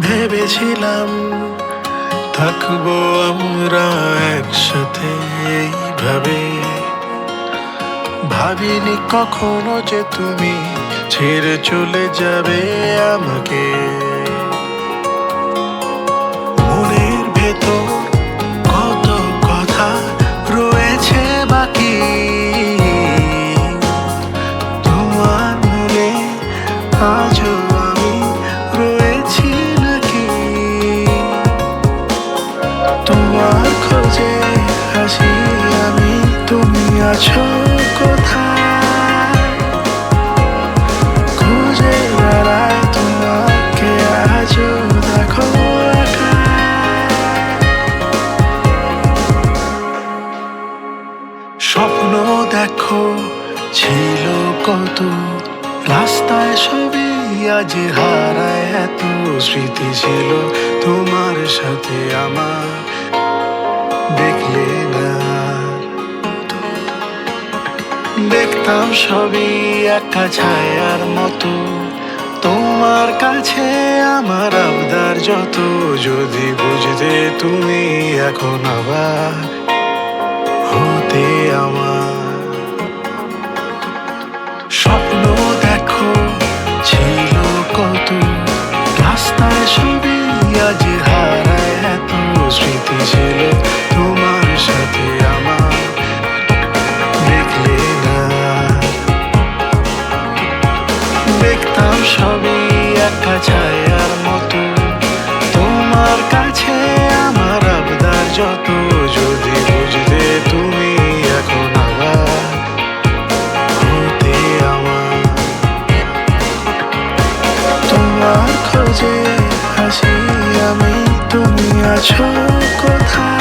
ভেবেছিলাম থাকব আমরা একসাথে এইভাবে। ভাবিনি কখনো যে তুমি ছেড়ে চলে যাবে আমাকে। স্বপ্ন দেখো ছিল কত রাস্তায় ছবি আজ এত স্মৃতি ছিল তোমার সাথে আমার। দেখলে দেখতাম সবই একা ছায়ার মতো। তোমার কাছে আমার আবদার যত, যদি বুঝতে তুমি এখন আবার হতে আমার। স্বপ্ন দেখো, ছিল কত, রাস্তায় ছবি আজ হারায় এত স্মৃতি ছিল। তোমার আছো কোথায়?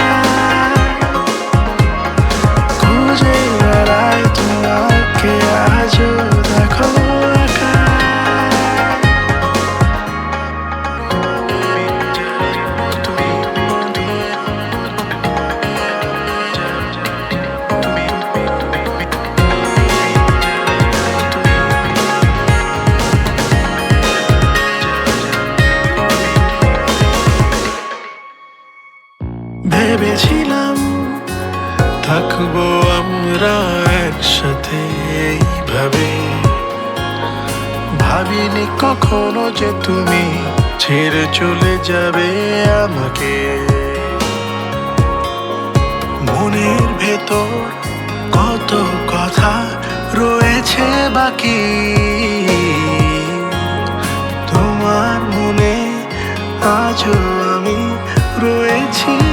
ভেবেছিলাম থাকব আমরা একসাথে এইভাবে। ভাবিনি কখনো যে তুমি ছেড়ে চলে যাবে আমাকে। মনের ভেতর কত কথা রয়েছে বাকি। তোমার মনে আজও আমি রয়েছি।